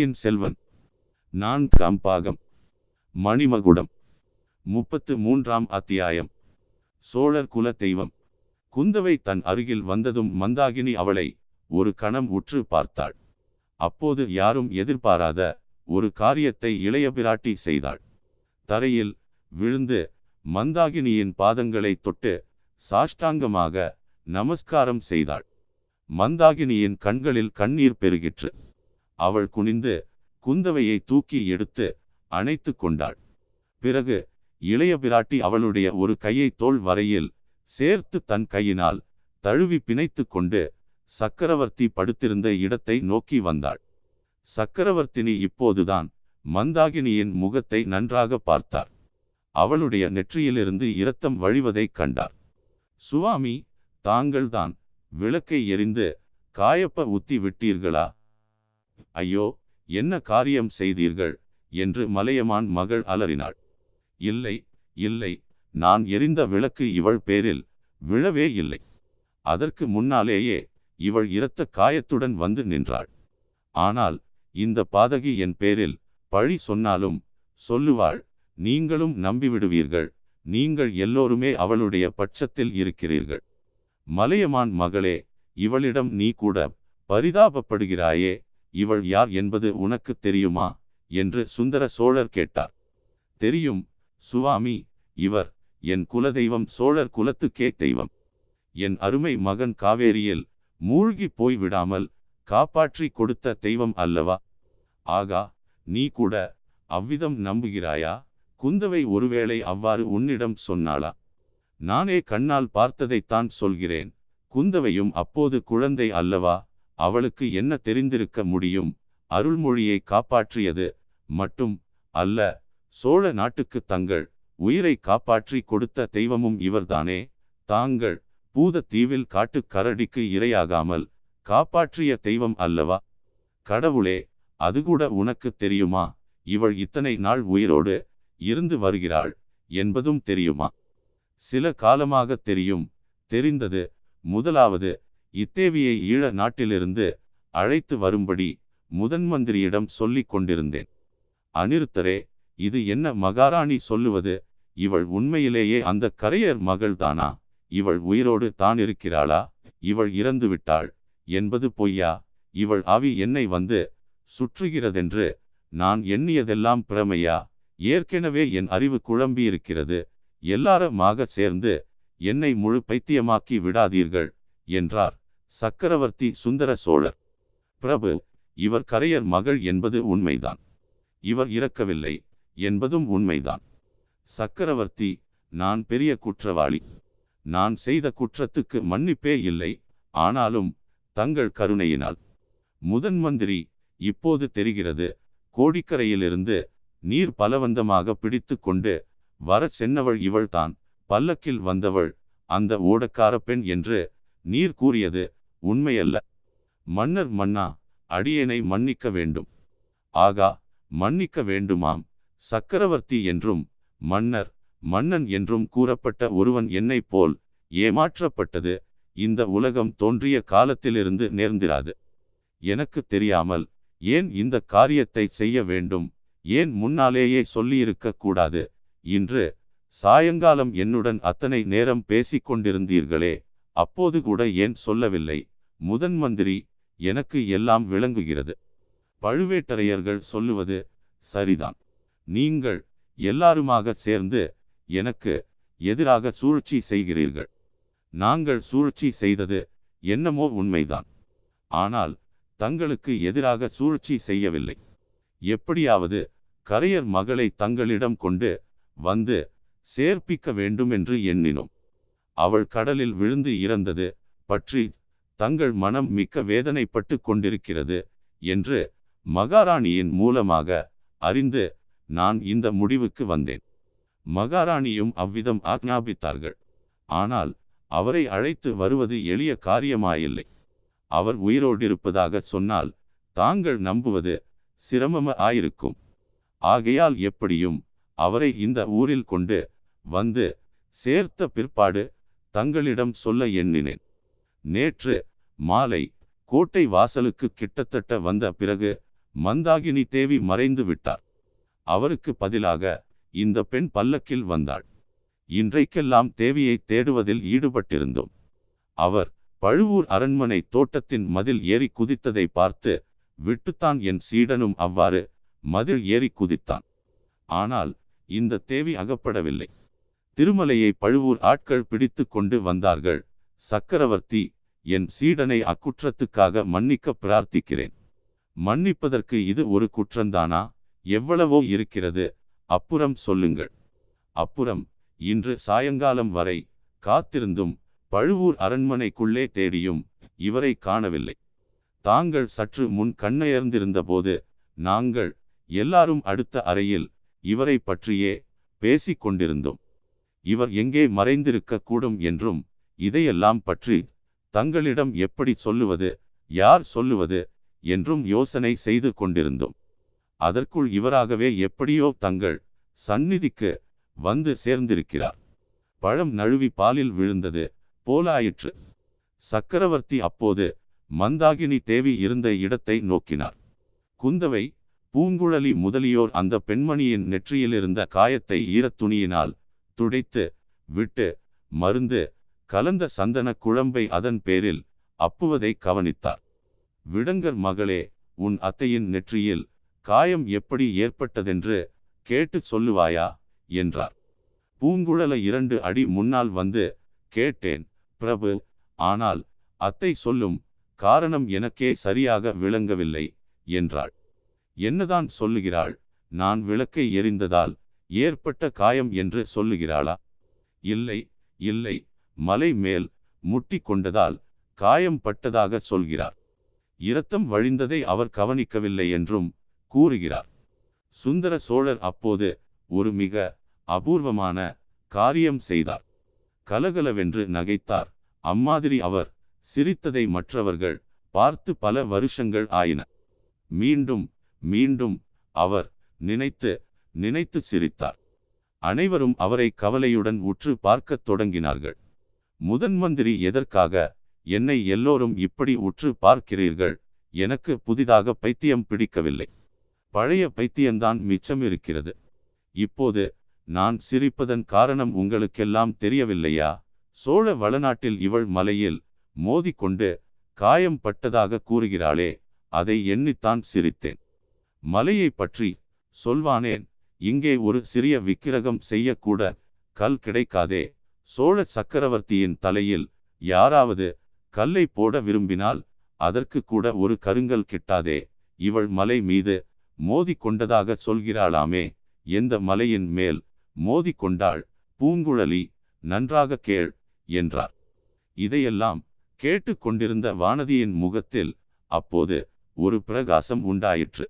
பொன்னியின் செல்வன். நான்காம் பாகம் மணிமகுடம். முப்பத்து மூன்றாம் அத்தியாயம். சோழர் குல தெய்வம். குந்தவை தன் அருகில் வந்ததும் மந்தாகினி அவளை ஒரு கணம் உற்று பார்த்தாள். அப்போது யாரும் எதிர்பாராத ஒரு காரியத்தை இளைய பிராட்டி செய்தாள். தரையில் விழுந்து மந்தாகினியின் பாதங்களை தொட்டு சாஷ்டாங்கமாக நமஸ்காரம் செய்தாள். மந்தாகினியின் கண்களில் கண்ணீர் பெருகிற்று. அவள் குனிந்து குந்தவையை தூக்கி எடுத்து அணைத்து கொண்டாள். பிறகு இளைய பிராட்டி அவளுடைய ஒரு கையை தோள் வரையில் சேர்த்து தன் கையினால் தழுவி பிணைத்து கொண்டு சக்கரவர்த்தி படுத்திருந்த இடத்தை நோக்கி வந்தாள். சக்கரவர்த்தினி இப்போதுதான் மந்தாகினியின் முகத்தை நன்றாக பார்த்தார். அவளுடைய நெற்றியிலிருந்து இரத்தம் வழிவதைக் கண்டார். சுவாமி தாங்கள்தான். விளக்கை எரிந்து காயப்ப உத்தி விட்டீர்களா? ஐயோ என்ன காரியம் செய்தீர்கள்? என்று மலையமான் மகள் அலறினாள். இல்லை இல்லை நான் எரிந்த விளக்கு இவள் பேரில் விழவே இல்லை. அதற்கு முன்னாலேயே இவள் இரத்த காயத்துடன் வந்து நின்றாள். ஆனால் இந்த பாதகி என் பேரில் பழி சொன்னாலும் சொல்லுவாள் நீங்களும் நம்பிவிடுவீர்கள். நீங்கள் எல்லோருமே அவளுடைய பட்சத்தில் இருக்கிறீர்கள். மலையமான் மகளே இவளிடம் நீ கூட பரிதாபப்படுகிறாயே இவள் யார் என்பது உனக்கு தெரியுமா? என்று சுந்தர சோழர் கேட்டார். தெரியும் சுவாமி இவர் என் குலதெய்வம் சோழர் குலத்துக்கே தெய்வம். என் அருமை மகன் காவேரியில் மூழ்கி போய் விடாமல் காப்பாற்றி கொடுத்த தெய்வம் அல்லவா? ஆகா நீ கூட அவ்விதம் நம்புகிறாயா? குந்தவை ஒருவேளை அவ்வாறு உன்னிடம் சொன்னாளா? நானே கண்ணால் பார்த்ததைத்தான் சொல்கிறேன். குந்தவையும் அப்போது குழந்தை அல்லவா? அவளுக்கு என்ன தெரிந்திருக்க முடியும்? அருள்மொழியை காப்பாற்றியது மட்டும் அல்ல சோழ நாட்டுக்கு தங்கள் உயிரை காப்பாற்றி கொடுத்த தெய்வமும் இவர்தானே. தாங்கள் பூத தீவில் காட்டு கரடிக்கு இரையாகாமல் காப்பாற்றிய தெய்வம் அல்லவா? கடவுளே அதுகூட உனக்கு தெரியுமா? இவள் இத்தனை நாள் உயிரோடு இருந்து வருகிறாள் என்பதும் தெரியுமா? சில காலமாக தெரியும். தெரிந்தது முதலாவது இத்தேவியை ஈழ நாட்டிலிருந்து அழைத்து வரும்படி முதன் மந்திரியிடம் சொல்லிக் கொண்டிருந்தேன். அனிருத்தரே இது என்ன மகாராணி சொல்லுவது? இவள் உண்மையிலேயே அந்த கரையர் மகள்தானா? இவள் உயிரோடு தான் இருக்கிறாளா? இவள் இறந்து விட்டாள். என்பது பொய்யா? இவள் ஆவி என்னை வந்து சுற்றுகிறதென்று நான் எண்ணியதெல்லாம் பிரமையா? ஏற்கனவே என் அறிவு குழம்பியிருக்கிறது. எல்லாரமாக சேர்ந்து என்னை முழு பைத்தியமாக்கி விடாதீர்கள். என்றார். சக்கரவர்த்தி சுந்தர சோழர். பிரபு இவர் கரையர் மகள் என்பது உண்மைதான். இவர் இறக்கவில்லை என்பதும் உண்மைதான். சக்கரவர்த்தி நான் பெரிய குற்றவாளி. நான் செய்த குற்றத்துக்கு மன்னிப்பே இல்லை. ஆனாலும் தங்கள் கருணையினால். முதன் மந்திரி இப்போது தெரிகிறது கோடிக்கரையிலிருந்து நீர் பலவந்தமாக பிடித்து கொண்டு வரச் சென்னவள் இவள்தான். பல்லக்கில் வந்தவள் அந்த ஓடக்கார பெண் என்று நீர் கூறியது உண்மையல்ல. மன்னர் மன்னா அடியேனை மன்னிக்க வேண்டும். ஆகா மன்னிக்க வேண்டுமாம். சக்கரவர்த்தி என்றும் மன்னர் மன்னன் என்றும் கூறப்பட்ட ஒருவன் என்னைப் போல் ஏமாற்றப்பட்டது இந்த உலகம் தோன்றிய காலத்திலிருந்து நேர்ந்திராது. எனக்கு தெரியாமல் ஏன் இந்த காரியத்தை செய்ய வேண்டும் ஏன் முன்னாலேயே சொல்லியிருக்க கூடாது இன்று சாயங்காலம் என்னுடன் அத்தனை நேரம் பேசிக் கொண்டிருந்தீர்களே அப்போது கூட ஏன் சொல்லவில்லை? முதன் மந்திரி எனக்கு எல்லாம் விளங்குகிறது. பழுவேட்டரையர்கள் சொல்லுவது சரிதான். நீங்கள் எல்லாருமாக சேர்ந்து எனக்கு எதிராக சூழ்ச்சி செய்கிறீர்கள். நாங்கள் சூழ்ச்சி செய்தது என்னமோ உண்மைதான். ஆனால் தங்களுக்கு எதிராக சூழ்ச்சி செய்யவில்லை. எப்படியாவது கரையர் மகளை தங்களிடம் கொண்டு வந்து சேர்ப்பிக்க வேண்டுமென்று எண்ணினோம். அவள் கடலில் விழுந்து இறந்தது. பற்றி தங்கள் மனம் மிக்க வேதனைப்பட்டு கொண்டிருக்கிறது என்று மகாராணியின் மூலமாக அறிந்து நான் இந்த முடிவுக்கு வந்தேன். மகாராணியும் அவ்விதம் ஆக்ஞாபித்தார்கள். ஆனால் அவரை அழைத்து வருவது எளிய காரியமாயில்லை. அவர் உயிரோடிருப்பதாக சொன்னால் தாங்கள் நம்புவது சிரமம ஆயிருக்கும். ஆகையால் எப்படியும் அவரை இந்த ஊரில் கொண்டு வந்து சேர்த்த பிற்பாடு தங்களிடம் சொல்ல எண்ணினேன். நேற்று மாலை கோட்டை வாசலுக்கு கிட்டத்தட்ட வந்த பிறகு மந்தாகினி தேவி மறைந்து விட்டார். அவருக்கு பதிலாக இந்த பெண் பல்லக்கில் வந்தாள். இன்றைக்கெல்லாம் தேவியை தேடுவதில் ஈடுபட்டிருந்தோம். அவர் பழுவூர் அரண்மனை தோட்டத்தின் மதில் ஏறி குதித்ததை பார்த்து விட்டுத்தான் என் சீடனும் அவ்வாறு மதில் ஏறி குதித்தான். ஆனால் இந்த தேவி அகப்படவில்லை. திருமலையை பழுவூர் ஆட்கள் பிடித்து கொண்டு வந்தார்கள். சக்கரவர்த்தி என் சீடனை அக்குற்றத்துக்காக மன்னிக்க பிரார்த்திக்கிறேன். மன்னிப்பதற்கு இது ஒரு குற்றந்தானா எவ்வளவோ இருக்கிறது. அப்புறம் சொல்லுங்கள். அப்புறம் இன்று சாயங்காலம் வரை காத்திருந்தும் பழுவூர் அரண்மனைக்குள்ளே தேடியும் இவரை காணவில்லை. தாங்கள் சற்று முன் கண்ணயர்ந்திருந்தபோது நாங்கள் எல்லாரும் அடுத்த அறையில் இவரை பற்றியே பேசிக் கொண்டிருந்தோம். இவர் எங்கே மறைந்திருக்க கூடும் என்றும் இதையெல்லாம் பற்றி தங்களிடம் எப்படி சொல்லுவது யார் சொல்லுவது என்றும் யோசனை செய்து கொண்டிருந்தோம். அதற்குள் இவராகவே எப்படியோ தங்கள் சந்நிதிக்கு வந்து சேர்ந்திருக்கிறார். பழம் நழுவி பாலில் விழுந்தது போலாயிற்று. சக்கரவர்த்தி அப்போது மந்தாகினி தேவி இருந்த இடத்தை நோக்கினார். குந்தவை பூங்குழலி முதலியோர் அந்த பெண்மணியின் நெற்றியில் இருந்த காயத்தை ஈரத் துணியினால் துடைத்து விட்டு மருந்து கலந்த சந்தன குழம்பை அதன் பேரில் அப்புவதை கவனித்தார். விடங்கர் மகளே உன் அத்தையின் நெற்றியில் காயம் எப்படி ஏற்பட்டதென்று கேட்டு சொல்லுவாயா? என்றார். பூங்குழல இரண்டு அடி முன்னால் வந்து கேட்டேன் பிரபு ஆனால் அத்தை சொல்லும் காரணம் எனக்கே சரியாக விளங்கவில்லை என்றாள். என்னதான் சொல்லுகிறாள்? நான் விளக்கை எரிந்ததால் ஏற்பட்ட காயம் என்று சொல்லுகிறாளா? இல்லை இல்லை மலை மேல் முட்டி கொண்டதால் காயம் பட்டதாக சொல்கிறார். இரத்தம் வழிந்ததை அவர் கவனிக்கவில்லை என்றும் கூறுகிறார். சுந்தர சோழர் அப்போது ஒரு மிக அபூர்வமான காரியம் செய்தார். கலகலவென்று நகைத்தார். அம்மாதிரி அவர் சிரித்ததை மற்றவர்கள் பார்த்து பல வருஷங்கள் ஆயின. மீண்டும் மீண்டும் அவர் நினைத்து நினைத்து சிரித்தார். அனைவரும் அவரை கவலையுடன் உற்று பார்க்கத் தொடங்கினார்கள். முதன் மந்திரி எதற்காக என்னை எல்லோரும் இப்படி உற்று பார்க்கிறீர்கள்? எனக்கு புதிதாக பைத்தியம் பிடிக்கவில்லை. பழைய பைத்தியம்தான் மிச்சம் இருக்கிறது. இப்போது நான் சிரிப்பதன் காரணம் உங்களுக்கெல்லாம் தெரியவில்லையா? சோழ வளநாட்டில் இவள் மலையில் மோதிக்கொண்டு காயம் பட்டதாக கூறுகிறாளே அதை எண்ணித்தான் சிரித்தேன். மலையை பற்றி சொல்வானேன்? இங்கே ஒரு சிறிய விக்கிரகம் செய்யக்கூட கல் கிடைக்காதே. சோழ சக்கரவர்த்தியின் தலையில் யாராவது கல்லை போட விரும்பினால் அதற்கு கூட ஒரு கருங்கல் கிட்டாதே. இவள் மலை மீது மோதி கொண்டதாக சொல்கிறாளாமே. எந்த மலையின் மேல் மோதி கொண்டாள்? பூங்குழலி நன்றாக கேள் என்றார். இதையெல்லாம் கேட்டு கொண்டிருந்த வானதியின் முகத்தில் அப்போது ஒரு பிரகாசம் உண்டாயிற்று.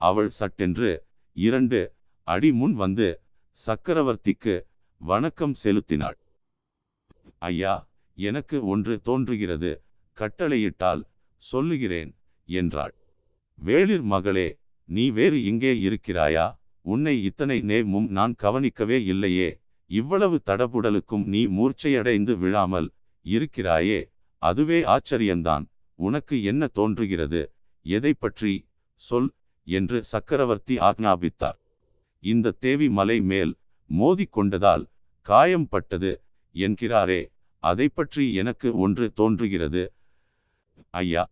அவள் சட்டென்று இரண்டு அடி முன் வந்து சக்கரவர்த்திக்கு வணக்கம் செலுத்தினாள். ஐயா எனக்கு ஒன்று தோன்றுகிறது கட்டளையிட்டால் சொல்லுகிறேன் என்றாள். வேளிர் மகளே நீ வேறு இங்கே இருக்கிறாயா? உன்னை இத்தனை நேமும் நான் கவனிக்கவே இல்லையே. இவ்வளவு தடபுடலுக்கும் நீ மூர்ச்சையடைந்து விழாமல் இருக்கிறாயே. அதுவே ஆச்சரியந்தான். உனக்கு என்ன தோன்றுகிறது? எதை பற்றி சொல்? என்று சக்கரவர்த்தி ஆக்ஞாபித்தார். இந்த தேவி மலை மேல் மோதிக்கொண்டதால் காயம் பட்டது என்கிறாரே அதை பற்றி எனக்கு ஒன்று தோன்றுகிறது. ஐயா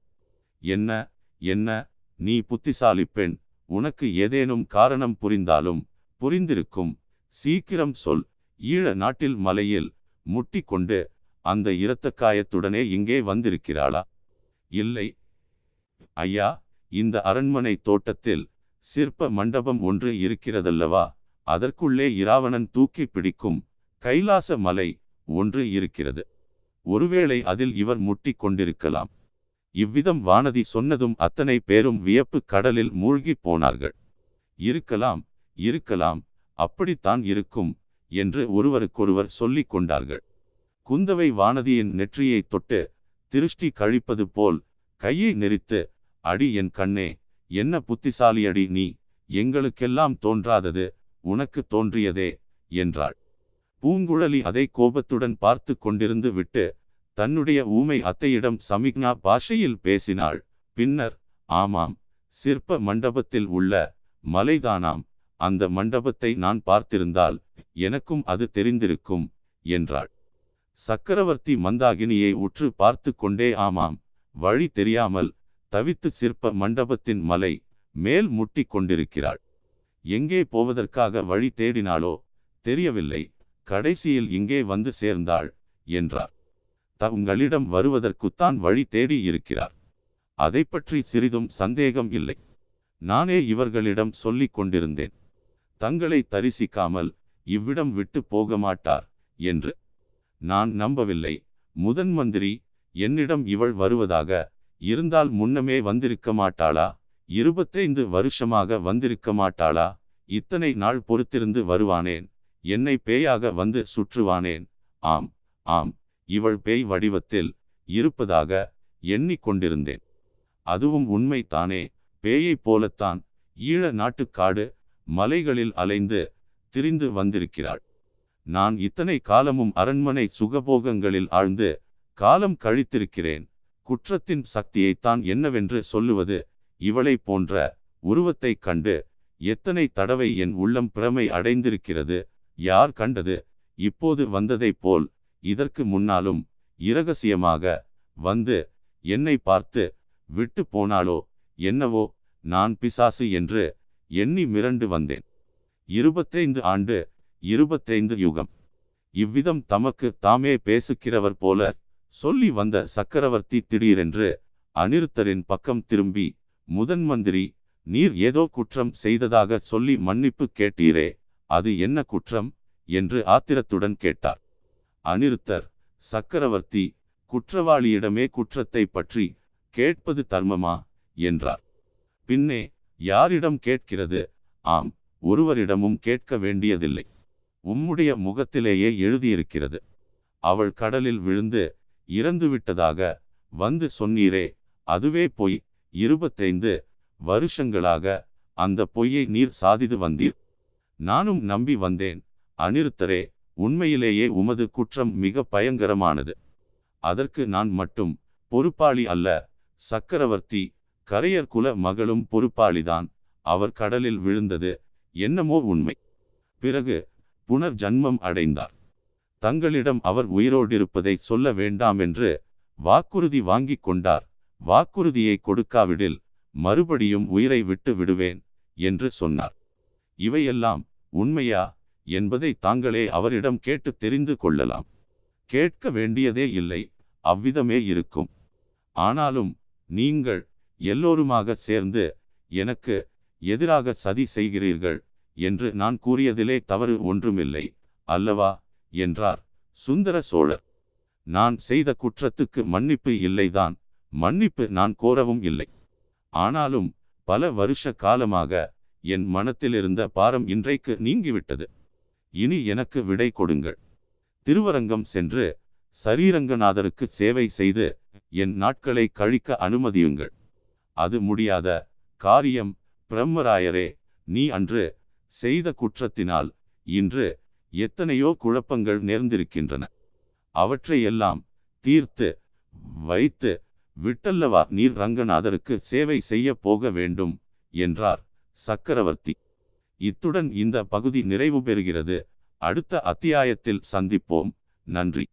என்ன என்ன நீ புத்திசாலி பெண் உனக்கு ஏதேனும் காரணம் புரிந்தாலும் புரிந்திருக்கும். சீக்கிரம் சொல். ஈழ நாட்டில் மலையில் முட்டி கொண்டு அந்த இரத்த காயத்துடனே இங்கே வந்திருக்கிறாளா? இல்லை. ஐயா இந்த அரண்மனை தோட்டத்தில் சிற்ப மண்டபம் ஒன்று இருக்கிறதல்லவா? அதற்குள்ளே இராவணன் தூக்கி பிடிக்கும் கைலாச மலை ஒன்று இருக்கிறது. ஒருவேளை அதில் இவர் முட்டி கொண்டிருக்கலாம். இவ்விதம் வானதி சொன்னதும் அத்தனை பேரும் வியப்பு கடலில் மூழ்கி போனார்கள். இருக்கலாம் இருக்கலாம் அப்படித்தான் இருக்கும் என்று ஒருவருக்கொருவர் சொல்லிக் கொண்டார்கள். குந்தவை வானதியின் நெற்றியை தொட்டு திருஷ்டி கழிப்பது போல் கையை நெரித்து அடி என் கண்ணே என்ன புத்திசாலியடி நீ? எங்களுக்கெல்லாம் தோன்றாதது உனக்கு தோன்றியதே என்றாள். பூங்குழலி அதை கோபத்துடன் பார்த்து கொண்டிருந்து விட்டு தன்னுடைய ஊமை அத்தையிடம் சமிக்னா பாஷையில் பேசினாள். பின்னர் ஆமாம் சிற்ப மண்டபத்தில் உள்ள மலைதானாம் அந்த மண்டபத்தை நான் பார்த்திருந்தால் எனக்கும் அது தெரிந்திருக்கும் என்றாள். சக்கரவர்த்தி மந்தாகினியை உற்று பார்த்து கொண்டே ஆமாம் வழி தெரியாமல் தவித்து சிற்ப மண்டபத்தின் மலை மேல் முட்டி கொண்டிருக்கிறாள். எங்கே போவதற்காக வழி தேடினாளோ தெரியவில்லை. கடைசியில் இங்கே வந்து சேர்ந்தாள் என்றார். தங்களிடம் வருவதற்குத்தான் வழி தேடி இருக்கிறார். அதை பற்றி சிறிதும் சந்தேகம் இல்லை. நானே இவர்களிடம் சொல்லிக் கொண்டிருந்தேன். தங்களை தரிசிக்காமல் இவ்விடம் விட்டு போக மாட்டார் என்று. நான் நம்பவில்லை. முதன் மந்திரி என்னிடம் இவள் வருவதாக இருந்தால் முன்னமே வந்திருக்க மாட்டாளா? இருபத்தைந்து வருஷமாக வந்திருக்க மாட்டாளா? இத்தனை நாள் பொறுத்திருந்து வருவானேன்? என்னை பேயாக வந்து சுற்றுவானேன்? ஆம் ஆம் இவள் பேய் வடிவத்தில் இருப்பதாக எண்ணிக் கொண்டிருந்தேன் அதுவும் உண்மைதானே? பேயைப் போலத்தான் ஈழ நாட்டுக்காடு மலைகளில் அலைந்து திரிந்து வந்திருக்கிறாள். நான் இத்தனை காலமும் அரண்மனை சுகபோகங்களில் ஆழ்ந்து காலம் கழித்திருக்கிறேன். குற்றத்தின் சக்தியைத்தான் என்னவென்று சொல்லுவது இவளை போன்ற உருவத்தைக் கண்டு எத்தனை தடவை என் உள்ளம் பிரமை அடைந்திருக்கிறது யார் கண்டது? இப்போது வந்ததைப் போல் இதற்கு முன்னாலும் இரகசியமாக வந்து என்னை பார்த்து விட்டு போனாலோ என்னவோ? நான் பிசாசு என்று எண்ணி மிரண்டு வந்தேன். இருபத்தைந்து ஆண்டு இருபத்தைந்து யுகம். இவ்விதம் தமக்கு தாமே பேசுகிறவர் போல சொல்லி வந்த சக்கரவர்த்தி திடீரென்று அனிருத்தரின் பக்கம் திரும்பி முதன் மந்திரி நீர் ஏதோ குற்றம் செய்ததாக சொல்லி மன்னிப்பு கேட்டீரே அது என்ன குற்றம்? என்று ஆத்திரத்துடன் கேட்டார். அனிருத்தர் சக்கரவர்த்தி குற்றவாளியிடமே குற்றத்தை பற்றி கேட்பது தர்மமா? என்றார். பின்னே யாரிடம் கேட்கிறது? ஆம் ஒருவரிடமும் கேட்க வேண்டியதில்லை. உம்முடைய முகத்திலேயே எழுதியிருக்கிறது. அவள் கடலில் விழுந்து இறந்துவிட்டதாக வந்து சொன்னீரே. அதுவே பொய். இருபத்தைந்து வருஷங்களாக அந்த பொய்யை நீர் சாதிது வந்தீர். நானும் நம்பி வந்தேன். அனிருத்தரே உண்மையிலேயே உமது குற்றம் மிக பயங்கரமானது. அதற்கு நான் மட்டும் பொறுப்பாளி அல்ல. சக்கரவர்த்தி கரையர் குல மகளும் பொறுப்பாளிதான். அவர் கடலில் விழுந்தது என்னமோ உண்மை. பிறகு புனர் ஜன்மம் அடைந்தார். தங்களிடம் அவர் உயிரோடிருப்பதை சொல்ல வேண்டாம் என்று வாக்குறுதி வாங்கிக் கொண்டார். வாக்குறுதியை கொடுக்காவிடில் மறுபடியும் உயிரை விட்டு விடுவேன் என்று சொன்னார். இவையெல்லாம் உண்மையா என்பதை தாங்களே அவரிடம் கேட்டு தெரிந்து கொள்ளலாம். கேட்க வேண்டியதே இல்லை அவ்விதமே இருக்கும். ஆனாலும் நீங்கள் எல்லோருமாக சேர்ந்து எனக்கு எதிராக சதி செய்கிறீர்கள் என்று நான் கூறியதிலே தவறு ஒன்றுமில்லை அல்லவா? என்றார். சுந்தர சோழர் நான் செய்த குற்றத்துக்கு மன்னிப்பு இல்லைதான். மன்னிப்பு நான் கோரவும் இல்லை. ஆனாலும் பல வருஷ காலமாக என் மனத்திலிருந்த பாரம் இன்றைக்கு நீங்கிவிட்டது. இனி எனக்கு விடை கொடுங்கள். திருவரங்கம் சென்று சரீரங்கநாதருக்கு சேவை செய்து என் நாட்களை கழிக்க அனுமதியுங்கள். அது முடியாத காரியம். பிரம்மராயரே நீ அன்று செய்த குற்றத்தினால் இன்று எத்தனையோ குழப்பங்கள் நேர்ந்திருக்கின்றன அவற்றையெல்லாம் தீர்த்து வைத்து விட்டல்லவா நீர் ரங்கநாதருக்கு சேவை செய்ய போக வேண்டும் என்றார் சக்கரவர்த்தி. இத்துடன் இந்த பகுதி நிறைவு பெறுகிறது. அடுத்த அத்தியாயத்தில் சந்திப்போம். நன்றி.